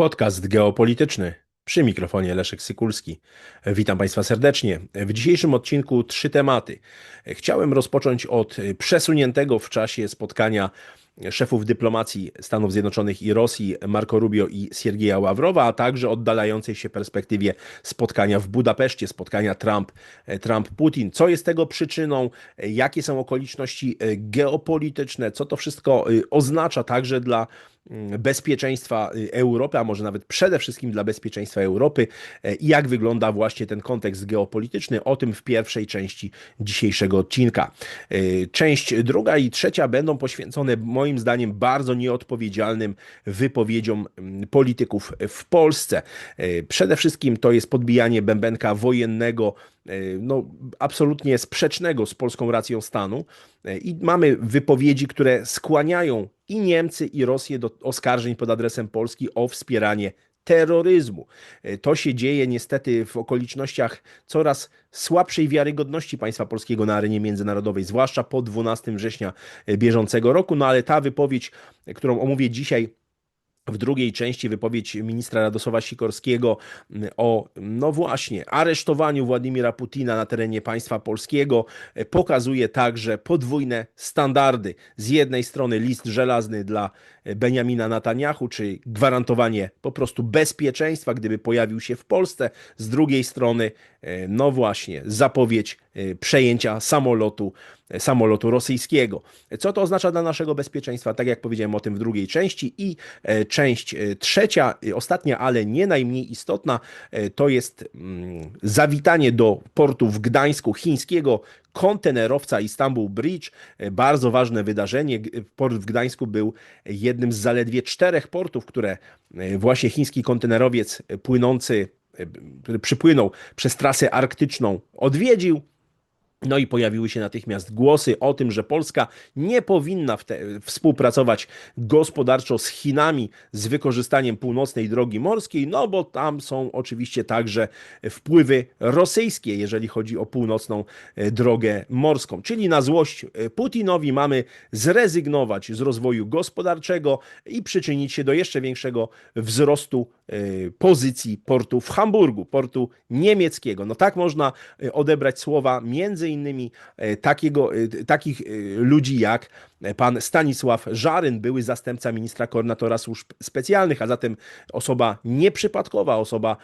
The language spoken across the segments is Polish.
Podcast geopolityczny. Przy mikrofonie Leszek Sykulski. Witam Państwa serdecznie. W dzisiejszym odcinku trzy tematy. Chciałem rozpocząć od przesuniętego w czasie spotkania szefów dyplomacji Stanów Zjednoczonych i Rosji Marco Rubio i Siergieja Ławrowa, a także oddalającej się perspektywie spotkania w Budapeszcie, spotkania Trump, Trump-Putin. Co jest tego przyczyną? Jakie są okoliczności geopolityczne? Co to wszystko oznacza także dla bezpieczeństwa Europy, a może nawet przede wszystkim dla bezpieczeństwa Europy i jak wygląda właśnie ten kontekst geopolityczny. O tym w pierwszej części dzisiejszego odcinka. Część druga i trzecia będą poświęcone moim zdaniem bardzo nieodpowiedzialnym wypowiedziom polityków w Polsce. Przede wszystkim to jest podbijanie bębenka wojennego no, absolutnie sprzecznego z polską racją stanu. I mamy wypowiedzi, które skłaniają i Niemcy, i Rosję do oskarżeń pod adresem Polski o wspieranie terroryzmu. To się dzieje niestety w okolicznościach coraz słabszej wiarygodności państwa polskiego na arenie międzynarodowej, zwłaszcza po 12 września bieżącego roku. No ale ta wypowiedź, którą omówię dzisiaj, w drugiej części wypowiedź ministra Radosława Sikorskiego o, no właśnie, aresztowaniu Władimira Putina na terenie państwa polskiego pokazuje także podwójne standardy. Z jednej strony list żelazny dla Benjamina Netanyahu, czy gwarantowanie po prostu bezpieczeństwa, gdyby pojawił się w Polsce. Z drugiej strony, no właśnie, zapowiedź przejęcia samolotu samolotu rosyjskiego. Co to oznacza dla naszego bezpieczeństwa? Tak jak powiedziałem o tym w drugiej części i część trzecia, ostatnia, ale nie najmniej istotna, to jest zawitanie do portu w Gdańsku chińskiego kontenerowca Istanbul Bridge. Bardzo ważne wydarzenie. Port w Gdańsku był jednym z zaledwie czterech portów, które właśnie chiński kontenerowiec płynący, który przypłynął przez trasę arktyczną odwiedził. No i pojawiły się natychmiast głosy o tym, że Polska nie powinna współpracować gospodarczo z Chinami z wykorzystaniem północnej drogi morskiej, no bo tam są oczywiście także wpływy rosyjskie, jeżeli chodzi o północną e, drogę morską. Czyli na złość e, Putinowi mamy zrezygnować z rozwoju gospodarczego i przyczynić się do jeszcze większego wzrostu pozycji portu w Hamburgu, portu niemieckiego. No tak można odebrać słowa między innymi e, takiego, takich ludzi jak pan Stanisław Żaryn, były zastępca ministra koordynatora służb specjalnych, a zatem osoba nieprzypadkowa, osoba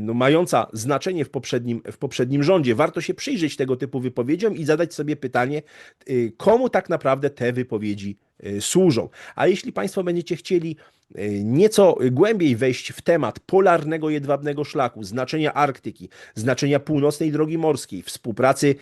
no, mająca znaczenie w poprzednim, w poprzednim rządzie. Warto się przyjrzeć tego typu wypowiedziom i zadać sobie pytanie, komu tak naprawdę te wypowiedzi służą. A jeśli Państwo będziecie chcieli nieco głębiej wejść w temat polarnego jedwabnego szlaku, znaczenia Arktyki, znaczenia północnej drogi morskiej, współpracy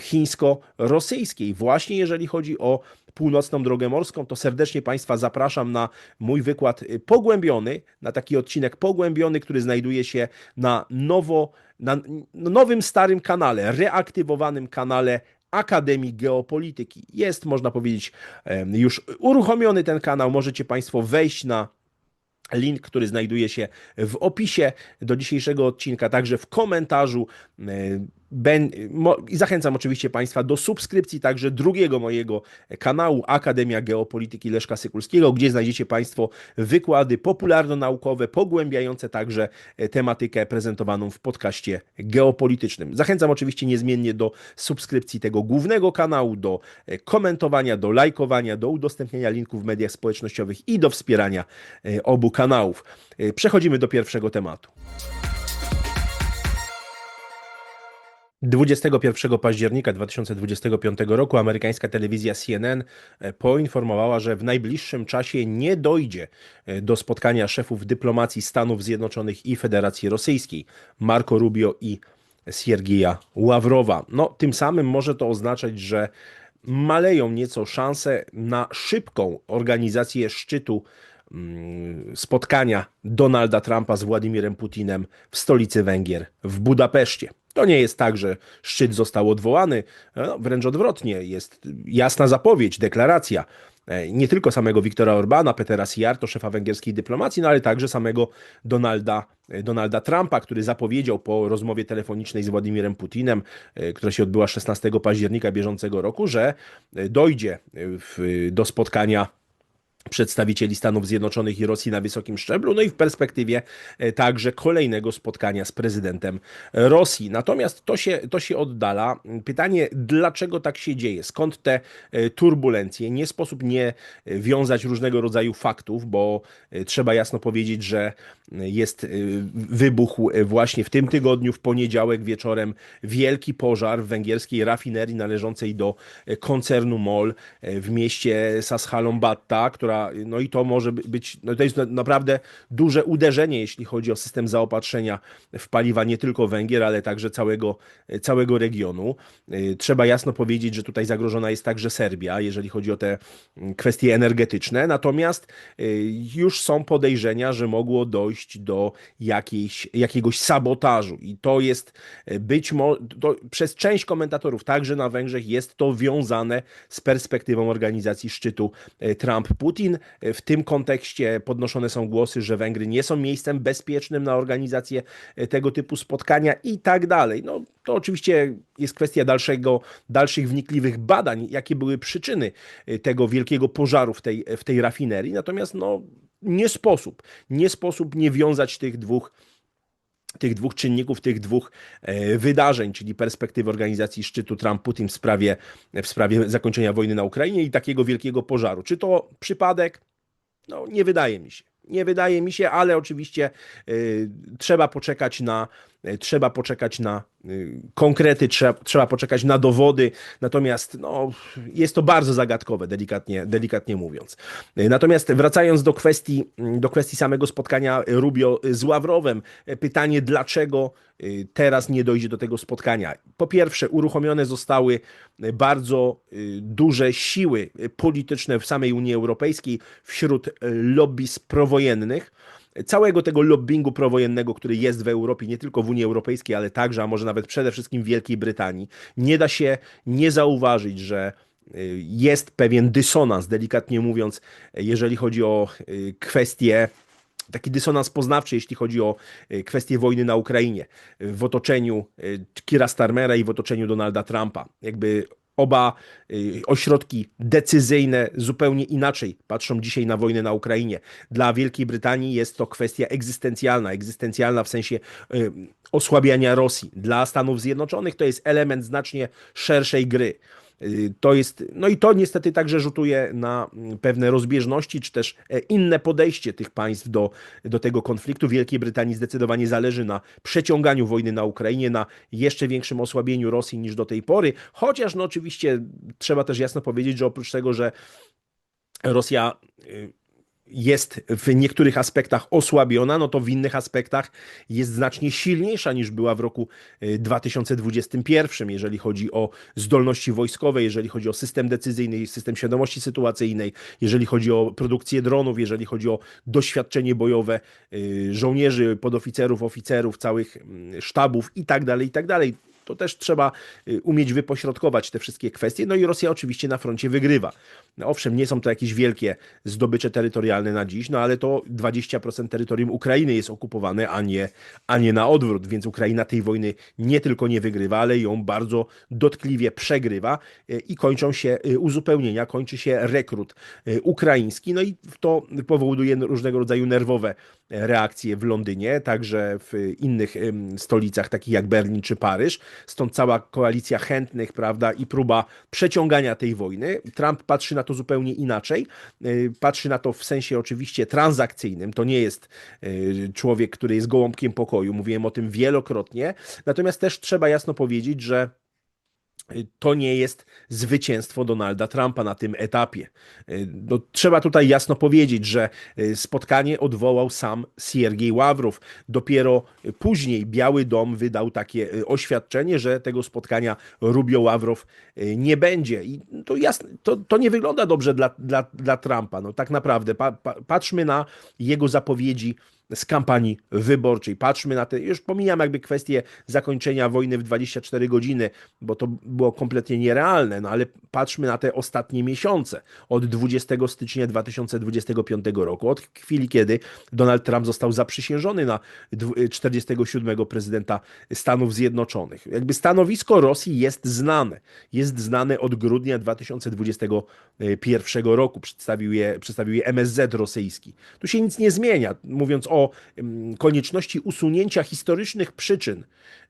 chińsko-rosyjskiej, właśnie jeżeli chodzi o północną drogę morską, to serdecznie Państwa zapraszam na mój wykład pogłębiony, na taki odcinek pogłębiony, który znajduje się na nowo, na nowym starym kanale, reaktywowanym kanale Akademii Geopolityki. Jest, można powiedzieć, już uruchomiony ten kanał. Możecie Państwo wejść na Link, który znajduje się w opisie do dzisiejszego odcinka, także w komentarzu Ben, mo, I zachęcam oczywiście Państwa do subskrypcji także drugiego mojego kanału Akademia Geopolityki Leszka Sykulskiego, gdzie znajdziecie Państwo wykłady popularno-naukowe, pogłębiające także e, tematykę prezentowaną w podcaście geopolitycznym. Zachęcam oczywiście niezmiennie do subskrypcji tego głównego kanału, do e, komentowania, do lajkowania, do udostępniania linków w mediach społecznościowych i do wspierania e, obu kanałów. Przechodzimy do pierwszego tematu. 21 października 2025 roku amerykańska telewizja CNN e, poinformowała, że w najbliższym czasie nie dojdzie e, do spotkania szefów dyplomacji Stanów Zjednoczonych i Federacji Rosyjskiej Marco Rubio i Siergieja Ławrowa. No, tym samym może to oznaczać, że maleją nieco szanse na szybką organizację szczytu spotkania Donalda Trumpa z Władimirem Putinem w stolicy Węgier w Budapeszcie. To nie jest tak, że szczyt został odwołany, no, wręcz odwrotnie, jest jasna zapowiedź, deklaracja e, nie tylko samego Viktora Orbana, Petera Sijarto, szefa węgierskiej dyplomacji, no ale także samego Donalda, e, Donalda Trumpa, który zapowiedział po rozmowie telefonicznej z Władimirem Putinem, e, która się odbyła 16 października bieżącego roku, że dojdzie w, do spotkania przedstawicieli Stanów Zjednoczonych i Rosji na wysokim szczeblu, no i w perspektywie e, także kolejnego spotkania z prezydentem Rosji. Natomiast to się, to się oddala. Pytanie, dlaczego tak się dzieje? Skąd te e, turbulencje? Nie sposób nie wiązać różnego rodzaju faktów, bo e, trzeba jasno powiedzieć, że jest wybuchł właśnie w tym tygodniu, w poniedziałek wieczorem wielki pożar w węgierskiej rafinerii należącej do koncernu MOL w mieście Sashalombatta, która no i to może być, no to jest naprawdę duże uderzenie, jeśli chodzi o system zaopatrzenia w paliwa nie tylko Węgier, ale także całego, całego regionu. Y, trzeba jasno powiedzieć, że tutaj zagrożona jest także Serbia, jeżeli chodzi o te mm, kwestie energetyczne, natomiast y, już są podejrzenia, że mogło dojść do jakiejś, jakiegoś sabotażu i to jest y, być może, przez część komentatorów, także na Węgrzech, jest to wiązane z perspektywą organizacji szczytu Trump-Putin. Putin. W tym kontekście podnoszone są głosy, że Węgry nie są miejscem bezpiecznym na organizację e, tego typu spotkania i tak dalej. No, to oczywiście jest kwestia dalszego, dalszych wnikliwych badań, jakie były przyczyny e, tego wielkiego pożaru w tej, w tej rafinerii. Natomiast no, nie sposób, nie sposób nie wiązać tych dwóch tych dwóch czynników, tych dwóch e, wydarzeń, czyli perspektywy organizacji szczytu Trump-Putin w sprawie, w sprawie zakończenia wojny na Ukrainie i takiego wielkiego pożaru. Czy to przypadek? No, nie wydaje mi się. Nie wydaje mi się, ale oczywiście y, trzeba poczekać na trzeba poczekać na y, konkrety, trzeba, trzeba poczekać na dowody, natomiast no, jest to bardzo zagadkowe, delikatnie, delikatnie mówiąc. Natomiast wracając do kwestii, do kwestii samego spotkania Rubio z Ławrowem, pytanie dlaczego teraz nie dojdzie do tego spotkania. Po pierwsze, uruchomione zostały bardzo duże siły polityczne w samej Unii Europejskiej wśród lobbyz prowojennych, całego tego lobbingu prowojennego, który jest w Europie, nie tylko w Unii Europejskiej, ale także, a może nawet przede wszystkim w Wielkiej Brytanii. Nie da się nie zauważyć, że jest pewien dysonans, delikatnie mówiąc, jeżeli chodzi o kwestie taki dysonans poznawczy, jeśli chodzi o e, kwestię wojny na Ukrainie, w otoczeniu Kira Starmera i w otoczeniu Donalda Trumpa. Jakby oba e, ośrodki decyzyjne zupełnie inaczej patrzą dzisiaj na wojnę na Ukrainie. Dla Wielkiej Brytanii jest to kwestia egzystencjalna, egzystencjalna w sensie osłabiania Rosji. Dla Stanów Zjednoczonych to jest element znacznie szerszej gry. Y, to jest, no i to niestety także rzutuje na mm, pewne rozbieżności, czy też e, inne podejście tych państw do, do tego konfliktu. Wielkiej Brytanii zdecydowanie zależy na przeciąganiu wojny na Ukrainie, na jeszcze większym osłabieniu Rosji niż do tej pory. Chociaż, no oczywiście, trzeba też jasno powiedzieć, że oprócz tego, że Rosja y, jest w niektórych aspektach osłabiona, no to w innych aspektach jest znacznie silniejsza niż była w roku 2021, y, jeżeli chodzi o zdolności wojskowe, jeżeli chodzi o system decyzyjny, system świadomości sytuacyjnej, jeżeli chodzi o produkcję dronów, jeżeli chodzi o doświadczenie bojowe y, żołnierzy, podoficerów, oficerów, całych mm, sztabów i tak dalej, i tak dalej to też trzeba y, umieć wypośrodkować te wszystkie kwestie. No i Rosja oczywiście na froncie wygrywa. No owszem, nie są to jakieś wielkie zdobycze terytorialne na dziś, no ale to 20% terytorium Ukrainy jest okupowane, a nie, a nie na odwrót, więc Ukraina tej wojny nie tylko nie wygrywa, ale ją bardzo dotkliwie przegrywa y, i kończą się y, uzupełnienia, kończy się rekrut ukraiński, no i to powoduje różnego rodzaju nerwowe reakcje w Londynie, także w innych stolicach, takich jak Berlin czy Paryż. Stąd cała koalicja chętnych, prawda, i próba przeciągania tej wojny. Trump patrzy na to zupełnie inaczej. Y, patrzy na to w sensie oczywiście transakcyjnym. To nie jest y, człowiek, który jest gołąbkiem pokoju. Mówiłem o tym wielokrotnie. Natomiast też trzeba jasno powiedzieć, że to nie jest zwycięstwo Donalda Trumpa na tym etapie. No, trzeba tutaj jasno powiedzieć, że e, spotkanie odwołał sam Siergiej Ławrow. Dopiero później Biały Dom wydał takie e, oświadczenie, że tego spotkania Rubio Ławrow nie będzie. I to, jasne, to, to nie wygląda dobrze dla, dla, dla Trumpa. No, tak naprawdę pa, pa, patrzmy na jego zapowiedzi z kampanii wyborczej. Patrzmy na te, już pomijam jakby kwestię zakończenia wojny w 24 godziny, bo to było kompletnie nierealne, no ale patrzmy na te ostatnie miesiące od 20 stycznia 2025 roku, od chwili, kiedy Donald Trump został zaprzysiężony na 47 prezydenta Stanów Zjednoczonych. Jakby stanowisko Rosji jest znane. Jest znane od grudnia 2021 roku. Przedstawił je, przedstawił je MSZ rosyjski. Tu się nic nie zmienia, mówiąc o mm, konieczności usunięcia historycznych przyczyn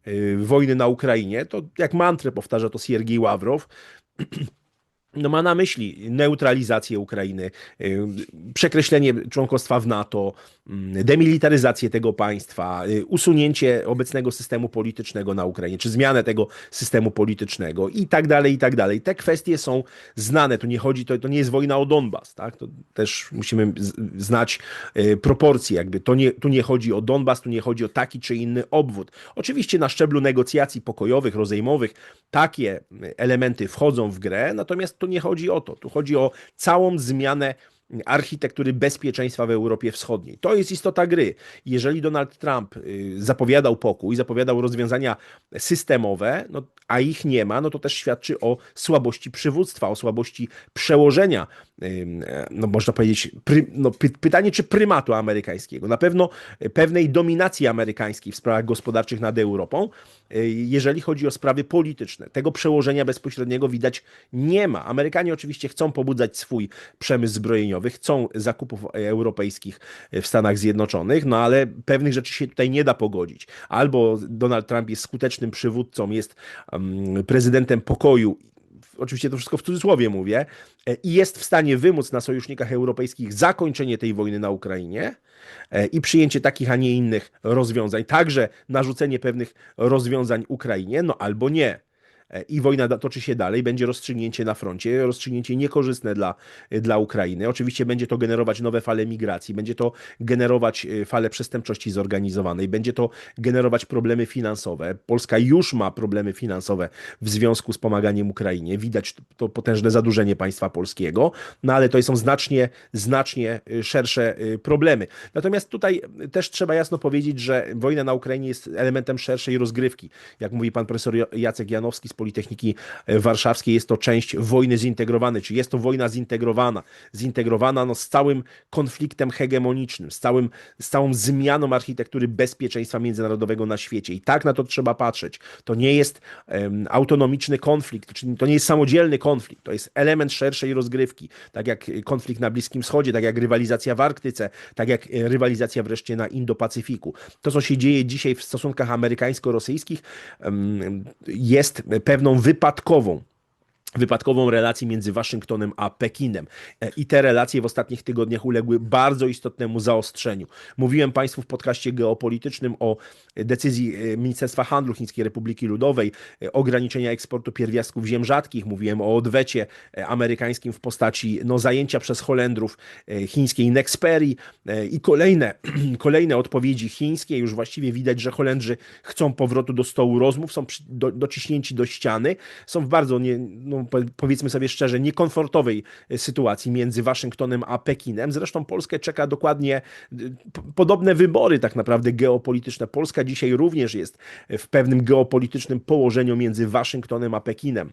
y, wojny na Ukrainie. To jak mantrę powtarza to Siergiej Ławrow. no ma na myśli neutralizację Ukrainy, y, przekreślenie członkostwa w NATO, mm, demilitaryzację tego państwa, y, usunięcie obecnego systemu politycznego na Ukrainie, czy zmianę tego systemu politycznego i tak dalej, i tak dalej. Te kwestie są znane. Tu nie chodzi, to, to nie jest wojna o Donbas, tak? To też musimy znać y, proporcje, jakby to nie, tu nie chodzi o Donbas, tu nie chodzi o taki czy inny obwód. Oczywiście na szczeblu negocjacji pokojowych, rozejmowych takie elementy wchodzą w grę, natomiast tu nie chodzi o to. Tu chodzi o całą zmianę architektury bezpieczeństwa w Europie Wschodniej. To jest istota gry. Jeżeli Donald Trump y, zapowiadał pokój, zapowiadał rozwiązania systemowe, no, a ich nie ma, no to też świadczy o słabości przywództwa, o słabości przełożenia, no można powiedzieć, pry, no, py, pytanie czy prymatu amerykańskiego. Na pewno pewnej dominacji amerykańskiej w sprawach gospodarczych nad Europą, y, jeżeli chodzi o sprawy polityczne. Tego przełożenia bezpośredniego widać nie ma. Amerykanie oczywiście chcą pobudzać swój przemysł zbrojeniowy, chcą zakupów europejskich w Stanach Zjednoczonych, no ale pewnych rzeczy się tutaj nie da pogodzić. Albo Donald Trump jest skutecznym przywódcą, jest prezydentem pokoju oczywiście to wszystko w cudzysłowie mówię, e, i jest w stanie wymóc na sojusznikach europejskich zakończenie tej wojny na Ukrainie e, i przyjęcie takich, a nie innych rozwiązań, także narzucenie pewnych rozwiązań Ukrainie, no albo nie i wojna toczy się dalej, będzie rozstrzygnięcie na froncie, rozstrzygnięcie niekorzystne dla, dla Ukrainy. Oczywiście będzie to generować nowe fale migracji, będzie to generować e, fale przestępczości zorganizowanej, będzie to generować problemy finansowe. Polska już ma problemy finansowe w związku z pomaganiem Ukrainie. Widać to potężne zadłużenie państwa polskiego, no ale to są znacznie, znacznie e, szersze e, problemy. Natomiast tutaj też trzeba jasno powiedzieć, że wojna na Ukrainie jest elementem szerszej rozgrywki. Jak mówi pan profesor Jacek Janowski z Politechniki Warszawskiej jest to część wojny zintegrowanej, czyli jest to wojna zintegrowana. Zintegrowana no, z całym konfliktem hegemonicznym, z, całym, z całą zmianą architektury bezpieczeństwa międzynarodowego na świecie. I tak na to trzeba patrzeć. To nie jest um, autonomiczny konflikt, czyli to nie jest samodzielny konflikt, to jest element szerszej rozgrywki. Tak jak konflikt na Bliskim Wschodzie, tak jak rywalizacja w Arktyce, tak jak rywalizacja wreszcie na Indo-Pacyfiku. To, co się dzieje dzisiaj w stosunkach amerykańsko-rosyjskich, um, jest pewną wypadkową wypadkową relacji między Waszyngtonem a Pekinem. E, I te relacje w ostatnich tygodniach uległy bardzo istotnemu zaostrzeniu. Mówiłem Państwu w podcaście geopolitycznym o decyzji e, Ministerstwa Handlu Chińskiej Republiki Ludowej e, ograniczenia eksportu pierwiastków ziem rzadkich. Mówiłem o odwecie amerykańskim w postaci no, zajęcia przez Holendrów chińskiej Nexperii i kolejne, kolejne odpowiedzi chińskie. Już właściwie widać, że Holendrzy chcą powrotu do stołu rozmów, są do, dociśnięci do ściany, są w bardzo nie, no, powiedzmy sobie szczerze, niekomfortowej e, sytuacji między Waszyngtonem a Pekinem. Zresztą Polskę czeka dokładnie e, podobne wybory, tak naprawdę geopolityczne. Polska dzisiaj również jest w pewnym geopolitycznym położeniu między Waszyngtonem a Pekinem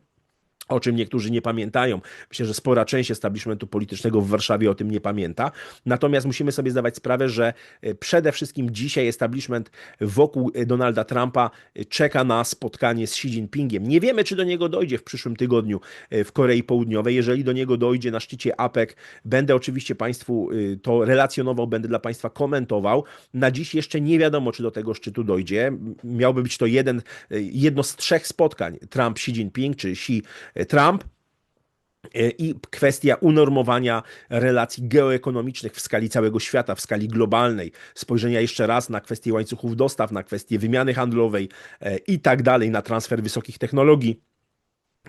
o czym niektórzy nie pamiętają. Myślę, że spora część establishmentu politycznego w Warszawie o tym nie pamięta. Natomiast musimy sobie zdawać sprawę, że e, przede wszystkim dzisiaj establishment wokół e, Donalda Trumpa e, czeka na spotkanie z Xi Jinpingiem. Nie wiemy, czy do niego dojdzie w przyszłym tygodniu w Korei Południowej. Jeżeli do niego dojdzie na szczycie APEC, będę oczywiście Państwu to relacjonował, będę dla Państwa komentował. Na dziś jeszcze nie wiadomo, czy do tego szczytu dojdzie. Miałby być to jeden, jedno z trzech spotkań Trump-Xi Jinping, czy Xi Trump. E, i kwestia unormowania relacji geoekonomicznych w skali całego świata, w skali globalnej, spojrzenia jeszcze raz na kwestię łańcuchów dostaw, na kwestię wymiany handlowej e, i tak dalej, na transfer wysokich technologii.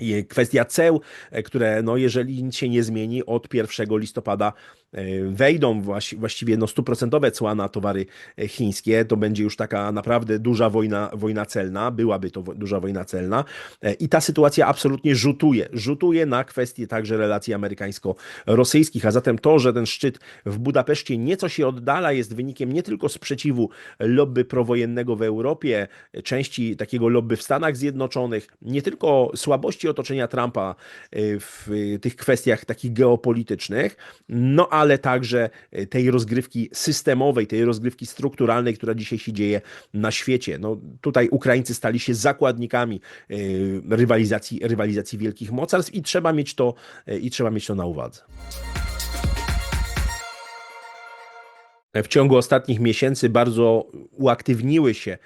I Kwestia ceł, e, które, no, jeżeli nic się nie zmieni, od 1 listopada e, wejdą właś- właściwie no, stuprocentowe cła na towary e, chińskie. To będzie już taka naprawdę duża wojna, wojna celna, byłaby to duża wojna celna. E, I ta sytuacja absolutnie rzutuje. Rzutuje na kwestie także relacji amerykańsko-rosyjskich. A zatem to, że ten szczyt w Budapeszcie nieco się oddala, jest wynikiem nie tylko sprzeciwu lobby prowojennego w Europie, części takiego lobby w Stanach Zjednoczonych, nie tylko słabości otoczenia Trumpa w tych kwestiach takich geopolitycznych, no ale także y, tej rozgrywki systemowej, tej rozgrywki strukturalnej, która dzisiaj się dzieje na świecie. No, tutaj Ukraińcy stali się zakładnikami y, rywalizacji, rywalizacji wielkich mocarstw i trzeba mieć to, y, i trzeba mieć to na uwadze. W ciągu ostatnich miesięcy bardzo uaktywniły się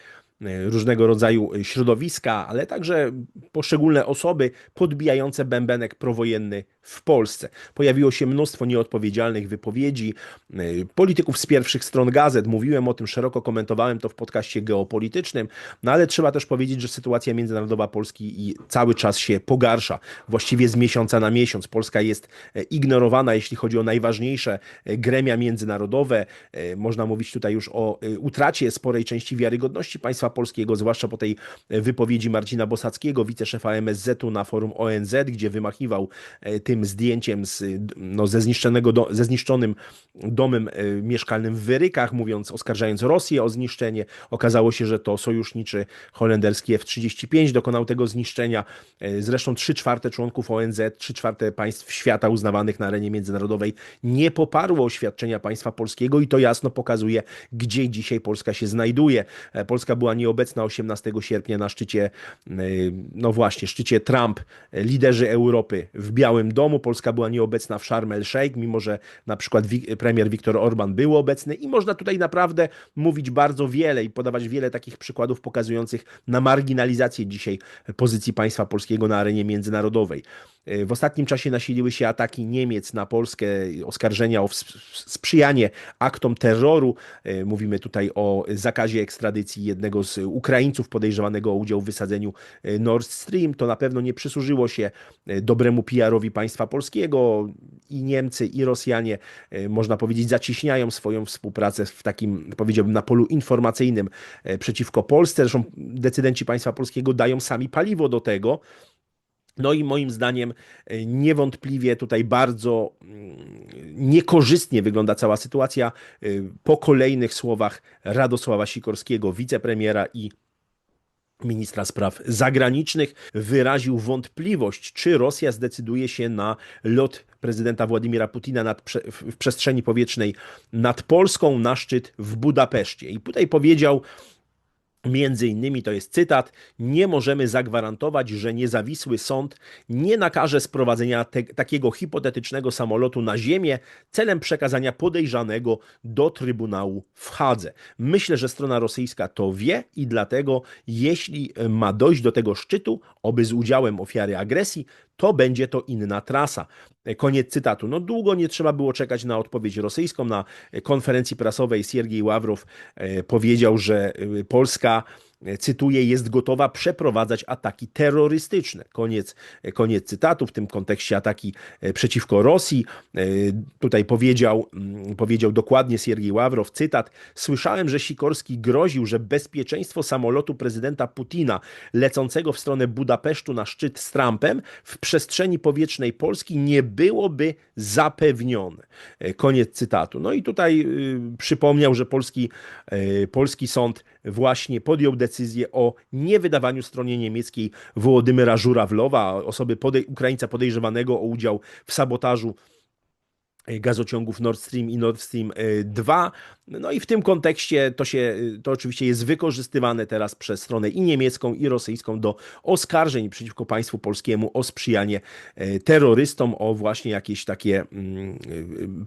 e, różnego rodzaju środowiska, ale także poszczególne osoby podbijające bębenek prowojenny w Polsce. Pojawiło się mnóstwo nieodpowiedzialnych wypowiedzi e, polityków z pierwszych stron gazet. Mówiłem o tym szeroko, komentowałem to w podcaście geopolitycznym, no ale trzeba też powiedzieć, że sytuacja międzynarodowa Polski i cały czas się pogarsza. Właściwie z miesiąca na miesiąc. Polska jest e, ignorowana, jeśli chodzi o najważniejsze e, gremia międzynarodowe. E, Można mówić tutaj już o utracie sporej części wiarygodności państwa polskiego, zwłaszcza po tej wypowiedzi Marcina Bosackiego, wiceszefa MSZ-u na forum ONZ, gdzie wymachiwał e, tym zdjęciem z, no, ze, zniszczonego do, ze zniszczonym domem e, mieszkalnym w Wyrykach, mówiąc, oskarżając Rosję o zniszczenie. Okazało się, że to sojuszniczy holenderski F-35 dokonał tego zniszczenia. E, Zresztą 3 czwarte członków ONZ, 3 czwarte państw świata uznawanych na arenie międzynarodowej nie poparło oświadczenia państwa polskiego i to jasno pokazuje, gdzie dzisiaj Polska się znajduje. E, Polska była nieobecna 18 sierpnia na szczycie, no właśnie, szczycie Trump, liderzy Europy w Białym Domu. Polska była nieobecna w Sharm el-Sheikh, mimo że na przykład premier Viktor Orban był obecny i można tutaj naprawdę mówić bardzo wiele i podawać wiele takich przykładów pokazujących na marginalizację dzisiaj pozycji państwa polskiego na arenie międzynarodowej. E, W ostatnim czasie nasiliły się ataki Niemiec na Polskę, oskarżenia o sprzyjanie aktom terroru. E, Mówimy tutaj o zakazie ekstradycji jednego z Ukraińców podejrzewanego o udział w wysadzeniu e, Nord Stream. To na pewno nie przysłużyło się dobremu PR-owi państwa polskiego. I Niemcy, i Rosjanie, można powiedzieć, zacieśniają swoją współpracę w takim, powiedziałbym, na polu informacyjnym przeciwko Polsce. Zresztą decydenci państwa polskiego dają sami paliwo do tego. No i moim zdaniem e, niewątpliwie tutaj bardzo mm, niekorzystnie wygląda cała sytuacja e, po kolejnych słowach Radosława Sikorskiego, wicepremiera i ministra spraw zagranicznych, wyraził wątpliwość, czy Rosja zdecyduje się na lot prezydenta Władimira Putina nad, w przestrzeni powietrznej nad Polską na szczyt w Budapeszcie. I tutaj powiedział, Między innymi to jest cytat: Nie możemy zagwarantować, że niezawisły sąd nie nakaże sprowadzenia te, takiego hipotetycznego samolotu na ziemię celem przekazania podejrzanego do Trybunału w Hadze. Myślę, że strona rosyjska to wie i dlatego, jeśli ma dojść do tego szczytu, oby z udziałem ofiary agresji, to będzie to inna trasa. Koniec cytatu. No długo nie trzeba było czekać na odpowiedź rosyjską. Na konferencji prasowej Siergiej Ławrow e, powiedział, że e, Polska e, cytuję, jest gotowa przeprowadzać ataki terrorystyczne. Koniec, e, koniec cytatu, w tym kontekście ataki e, przeciwko Rosji. E, Tutaj powiedział, mm, powiedział dokładnie Siergiej Ławrow, cytat, słyszałem, że Sikorski groził, że bezpieczeństwo samolotu prezydenta Putina lecącego w stronę Budapesztu na szczyt z Trumpem w przestrzeni powietrznej Polski nie byłoby zapewnione. E, Koniec cytatu. No i tutaj y, przypomniał, że polski, polski sąd właśnie podjął decyzję o niewydawaniu stronie niemieckiej Wołodymyra Żurawlowa, osoby podej- Ukraińca podejrzewanego o udział w sabotażu gazociągów Nord Stream i Nord Stream e, 2. No i w tym kontekście to się, to oczywiście jest wykorzystywane teraz przez stronę i niemiecką, i rosyjską do oskarżeń przeciwko państwu polskiemu o sprzyjanie e, terrorystom, o właśnie jakieś takie mm, e,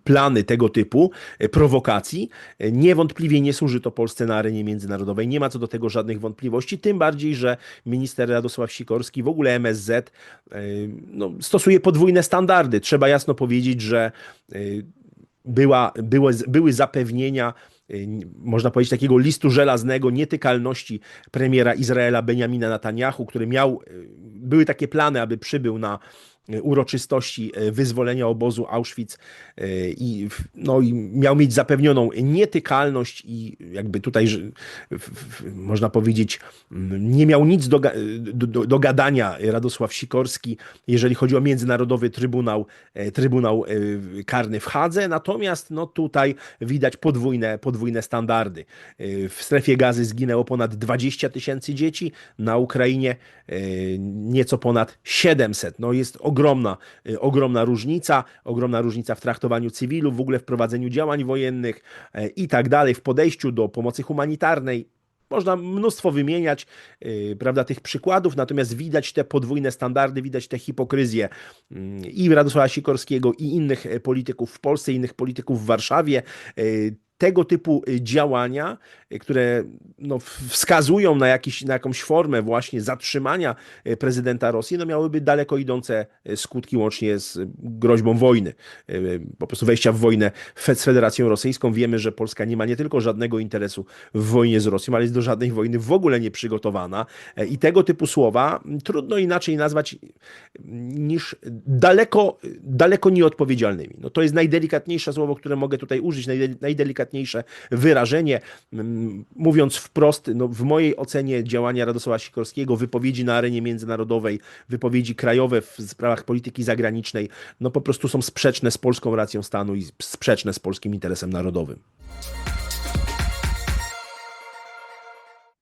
plany tego typu, e, prowokacji. E, Niewątpliwie nie służy to Polsce na arenie międzynarodowej, nie ma co do tego żadnych wątpliwości, tym bardziej, że minister Radosław Sikorski, w ogóle MSZ, e, no, stosuje podwójne standardy. Trzeba jasno powiedzieć, że e, była, były, były zapewnienia można powiedzieć, takiego listu żelaznego, nietykalności premiera Izraela Benjamina Netanyahu, który miał, y, były takie plany, aby przybył na uroczystości e, wyzwolenia obozu Auschwitz e, i, no, i miał mieć zapewnioną nietykalność i jakby tutaj można powiedzieć nie miał nic do, do, do gadania Radosław Sikorski, jeżeli chodzi o Międzynarodowy Trybunał, e, Trybunał Karny w Hadze, natomiast no, tutaj widać podwójne, podwójne standardy. W strefie gazy zginęło ponad 20 tysięcy dzieci, na Ukrainie nieco ponad 700. No jest ogromna, y, ogromna różnica, ogromna różnica w traktowaniu cywilów, w ogóle w prowadzeniu działań wojennych i tak dalej, w podejściu do pomocy humanitarnej. Można mnóstwo wymieniać, prawda, tych przykładów, natomiast widać te podwójne standardy, widać tę hipokryzję yy, i Radosława Sikorskiego, i innych polityków w Polsce, innych polityków w Warszawie. Tego typu y, działania, y, które no, wskazują na, jakiś, na jakąś formę właśnie zatrzymania y, prezydenta Rosji, no miałyby daleko idące skutki łącznie z groźbą wojny, po prostu wejścia w wojnę z Federacją Rosyjską. Wiemy, że Polska nie ma nie tylko żadnego interesu w wojnie z Rosją, ale jest do żadnej wojny w ogóle nie przygotowana i tego typu słowa trudno inaczej nazwać niż daleko, daleko nieodpowiedzialnymi. No, to jest najdelikatniejsze słowo, które mogę tutaj użyć, najdelikatniejsze delikatniejsze wyrażenie. Mówiąc wprost, no w mojej ocenie działania Radosława Sikorskiego, wypowiedzi na arenie międzynarodowej, wypowiedzi krajowe w sprawach polityki zagranicznej, no po prostu są sprzeczne z polską racją stanu i sprzeczne z polskim interesem narodowym.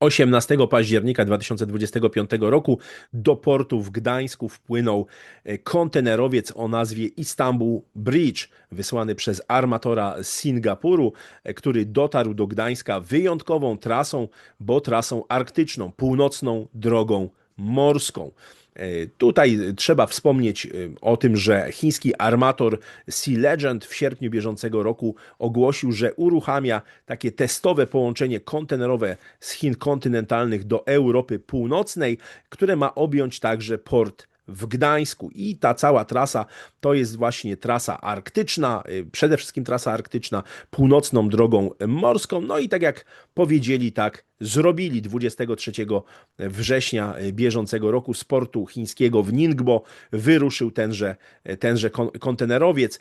18 października 2025 roku do portu w Gdańsku wpłynął e, kontenerowiec o nazwie Istanbul Bridge, wysłany przez armatora z Singapuru, e, który dotarł do Gdańska wyjątkową trasą, bo trasą arktyczną, północną drogą morską. E, tutaj trzeba wspomnieć e, o tym, że chiński armator Sea Legend w sierpniu bieżącego roku ogłosił, że uruchamia takie testowe połączenie kontenerowe z Chin kontynentalnych do Europy Północnej, które ma objąć także port w Gdańsku. I ta cała trasa to jest właśnie trasa arktyczna, y, przede wszystkim trasa arktyczna północną drogą morską. No i tak jak powiedzieli, tak zrobili 23 września bieżącego roku z portu chińskiego w Ningbo. Wyruszył tenże, tenże kontenerowiec.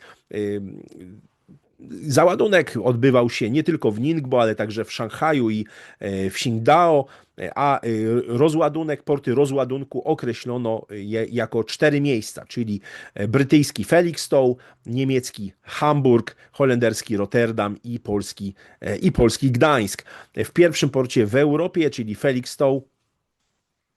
Załadunek odbywał się nie tylko w Ningbo, ale także w Szanghaju i e, w Qingdao, a e, rozładunek, porty rozładunku określono je jako cztery miejsca, czyli e, brytyjski Felixstowe, niemiecki Hamburg, holenderski Rotterdam i polski, i polski Gdańsk. W pierwszym porcie w Europie, czyli Felixstowe,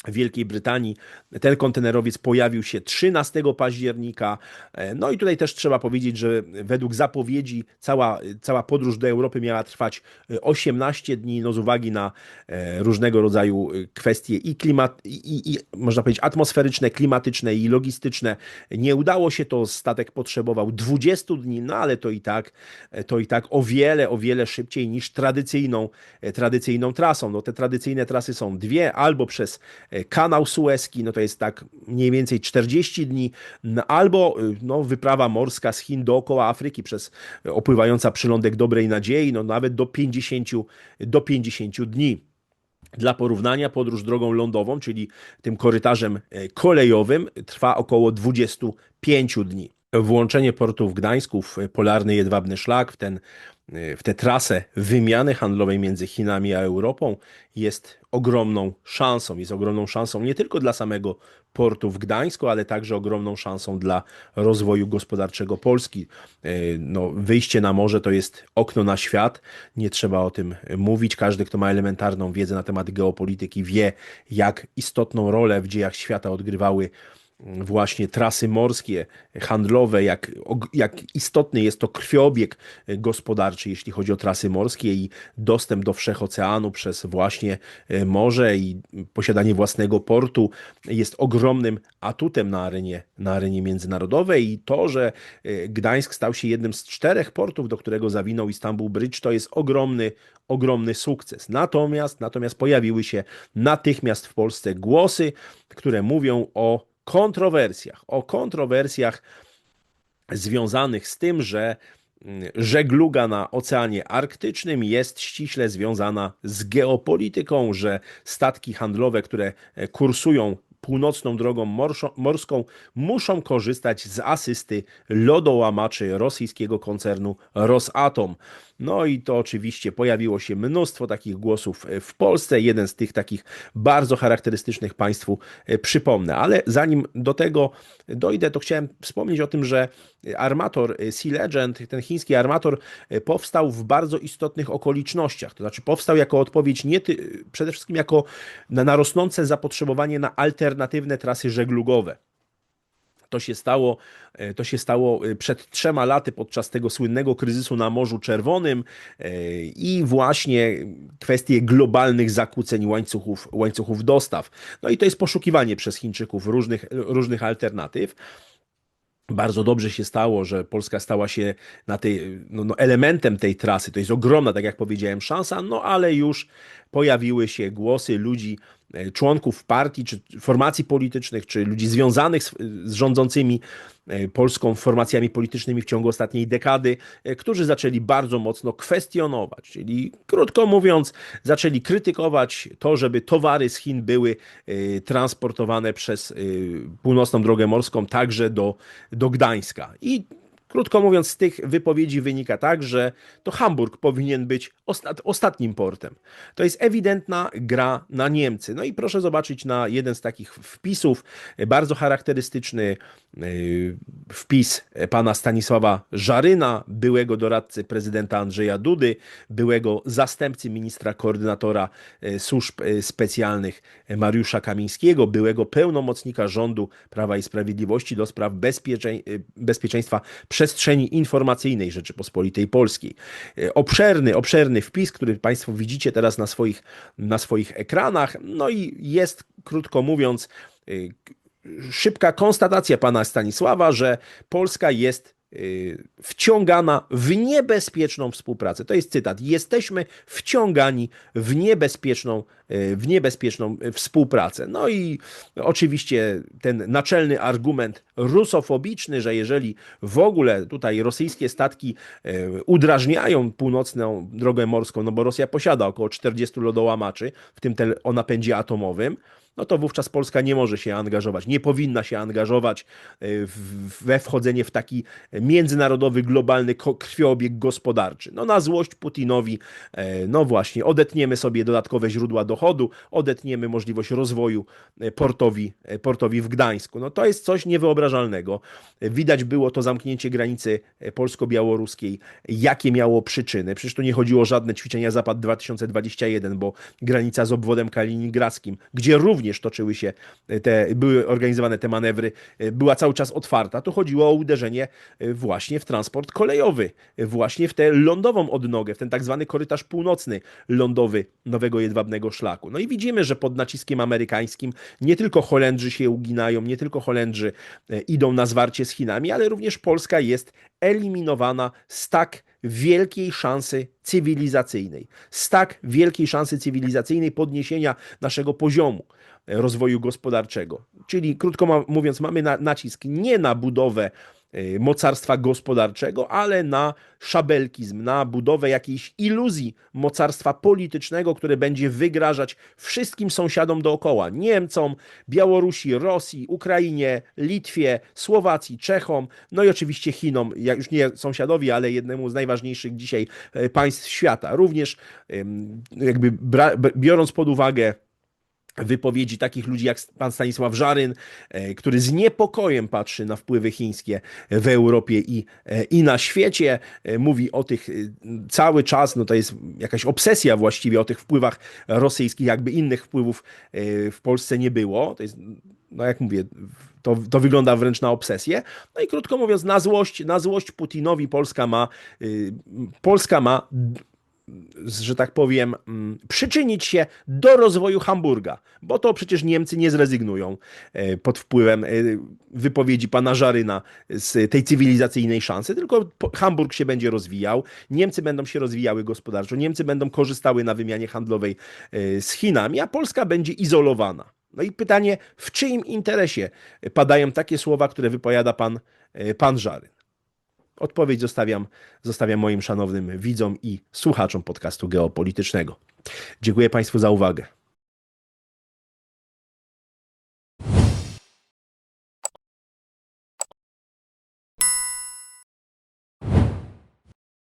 Wielkiej Brytanii. Ten kontenerowiec pojawił się 13 października. E, no i tutaj też trzeba powiedzieć, że według zapowiedzi cała, cała podróż do Europy miała trwać 18 e, dni, no z uwagi na e, różnego rodzaju kwestie i klimat, i, i można powiedzieć atmosferyczne, klimatyczne i logistyczne. Nie udało się to, statek potrzebował 20 dni, no ale to i tak, to i tak o wiele, o wiele szybciej niż tradycyjną, tradycyjną trasą. No te tradycyjne trasy są dwie, albo przez kanał Suezki, no to jest tak mniej więcej 40 dni, albo e, no, wyprawa morska z Chin dookoła Afryki przez e, opływająca przylądek Dobrej Nadziei, no nawet do 50, do 50 dni. Dla porównania podróż drogą lądową, czyli tym korytarzem kolejowym, trwa około 25 dni. Włączenie portu w Gdańsku w polarny jedwabny szlak, w ten w tę trasę wymiany handlowej między Chinami a Europą jest ogromną szansą. Jest ogromną szansą nie tylko dla samego portu w Gdańsku, ale także ogromną szansą dla rozwoju gospodarczego Polski. E, no, wyjście na morze to jest okno na świat. Nie trzeba o tym mówić. Każdy, kto ma elementarną wiedzę na temat geopolityki, wie, jak istotną rolę w dziejach świata odgrywały właśnie trasy morskie, handlowe, jak, jak istotny jest to krwiobieg gospodarczy, jeśli chodzi o trasy morskie i dostęp do wszechoceanu przez właśnie e, morze i posiadanie własnego portu jest ogromnym atutem na arenie, na arenie międzynarodowej i to, że e, Gdańsk stał się jednym z czterech portów, do którego zawinął Istanbul Bridge, to jest ogromny, ogromny sukces. Natomiast, natomiast pojawiły się natychmiast w Polsce głosy, które mówią o kontrowersjach. O kontrowersjach związanych z tym, że żegluga na Oceanie Arktycznym jest ściśle związana z geopolityką, że statki handlowe, które kursują północną drogą morską muszą korzystać z asysty lodołamaczy rosyjskiego koncernu Rosatom. No i to oczywiście pojawiło się mnóstwo takich głosów w Polsce. Jeden z tych takich bardzo charakterystycznych Państwu e, przypomnę. Ale zanim do tego dojdę, to chciałem wspomnieć o tym, że armator e, Sea Legend, ten chiński armator, e, powstał w bardzo istotnych okolicznościach. To znaczy, powstał jako odpowiedź nie ty, przede wszystkim jako na rosnące zapotrzebowanie na alternatywne trasy żeglugowe. To się stało, e, to się stało e, przed trzema laty podczas tego słynnego kryzysu na Morzu Czerwonym e, i właśnie kwestie globalnych zakłóceń łańcuchów, łańcuchów dostaw. No i to jest poszukiwanie przez Chińczyków różnych, różnych alternatyw. Bardzo dobrze się stało, że Polska stała się na tej, no, no elementem tej trasy. To jest ogromna, tak jak powiedziałem, szansa, no ale już pojawiły się głosy ludzi, e, członków partii, czy formacji politycznych, czy ludzi związanych z, z rządzącymi e, polską formacjami politycznymi w ciągu ostatniej dekady, e, którzy zaczęli bardzo mocno kwestionować, czyli krótko mówiąc, zaczęli krytykować to, żeby towary z Chin były transportowane przez północną drogę morską także do, do Gdańska. I Krótko mówiąc, z tych wypowiedzi wynika tak, że to Hamburg powinien być ostat ostatnim portem. To jest ewidentna gra na Niemcy. No i proszę zobaczyć na jeden z takich wpisów, bardzo charakterystyczny y, wpis pana Stanisława Żaryna, byłego doradcy prezydenta Andrzeja Dudy, byłego zastępcy ministra koordynatora y, służb y, specjalnych Mariusza Kamińskiego, byłego pełnomocnika rządu Prawa i Sprawiedliwości do spraw bezpieczeń bezpieczeństwa przestrzeni informacyjnej Rzeczypospolitej Polskiej. E, obszerny, obszerny wpis, który Państwo widzicie teraz na swoich, na swoich ekranach. No i jest, krótko mówiąc, e, szybka konstatacja pana Stanisława, że Polska jest wciągana w niebezpieczną współpracę. To jest cytat. Jesteśmy wciągani w niebezpieczną, y, w niebezpieczną współpracę. No i oczywiście ten naczelny argument rusofobiczny, że jeżeli w ogóle tutaj rosyjskie statki y, udrażniają północną drogę morską, no bo Rosja posiada około 40 lodołamaczy, w tym o napędzie atomowym, no to wówczas Polska nie może się angażować, nie powinna się angażować e, we wchodzenie w taki międzynarodowy, globalny krwiobieg gospodarczy. No na złość Putinowi, e, no właśnie, odetniemy sobie dodatkowe źródła dochodu, odetniemy możliwość rozwoju e, portowi, portowi w Gdańsku. No to jest coś niewyobrażalnego. Widać było to zamknięcie granicy polsko-białoruskiej, jakie miało przyczyny. Przecież tu nie chodziło o żadne ćwiczenia Zapad 2021, bo granica z obwodem kaliningradzkim, gdzie również również toczyły się te, były organizowane te manewry, była cały czas otwarta, to chodziło o uderzenie właśnie w transport kolejowy, właśnie w tę lądową odnogę, w ten tak zwany korytarz północny lądowy nowego jedwabnego szlaku. No i widzimy, że pod naciskiem amerykańskim nie tylko Holendrzy się uginają, nie tylko Holendrzy e, idą na zwarcie z Chinami, ale również Polska jest eliminowana z tak wielkiej szansy cywilizacyjnej, z tak wielkiej szansy cywilizacyjnej podniesienia naszego poziomu rozwoju gospodarczego. Czyli krótko mówiąc, mamy nacisk nie na budowę Y, mocarstwa gospodarczego, ale na szabelkizm, na budowę jakiejś iluzji mocarstwa politycznego, które będzie wygrażać wszystkim sąsiadom dookoła Niemcom, Białorusi, Rosji, Ukrainie, Litwie, Słowacji, Czechom, no i oczywiście Chinom, już nie sąsiadowi, ale jednemu z najważniejszych dzisiaj y, państw świata. Również jakby biorąc pod uwagę wypowiedzi takich ludzi jak pan Stanisław Żaryn, e, który z niepokojem patrzy na wpływy chińskie w Europie i, e, i na świecie. E, mówi o tych cały czas, no to jest jakaś obsesja właściwie o tych wpływach rosyjskich, jakby innych wpływów w Polsce nie było. To jest, no jak mówię, to, to wygląda wręcz na obsesję. No i krótko mówiąc, na złość, na złość Putinowi Polska ma, Polska ma że tak powiem, mm, przyczynić się do rozwoju Hamburga, bo to przecież Niemcy nie zrezygnują e, pod wpływem e, wypowiedzi pana Żaryna z tej cywilizacyjnej szansy, tylko Hamburg się będzie rozwijał, Niemcy będą się rozwijały gospodarczo, Niemcy będą korzystały na wymianie handlowej e, z Chinami, a Polska będzie izolowana. No i pytanie, w czyim interesie padają takie słowa, które wypowiada pan, pan Żaryn? Odpowiedź zostawiam, zostawiam moim szanownym widzom i słuchaczom podcastu geopolitycznego. Dziękuję Państwu za uwagę.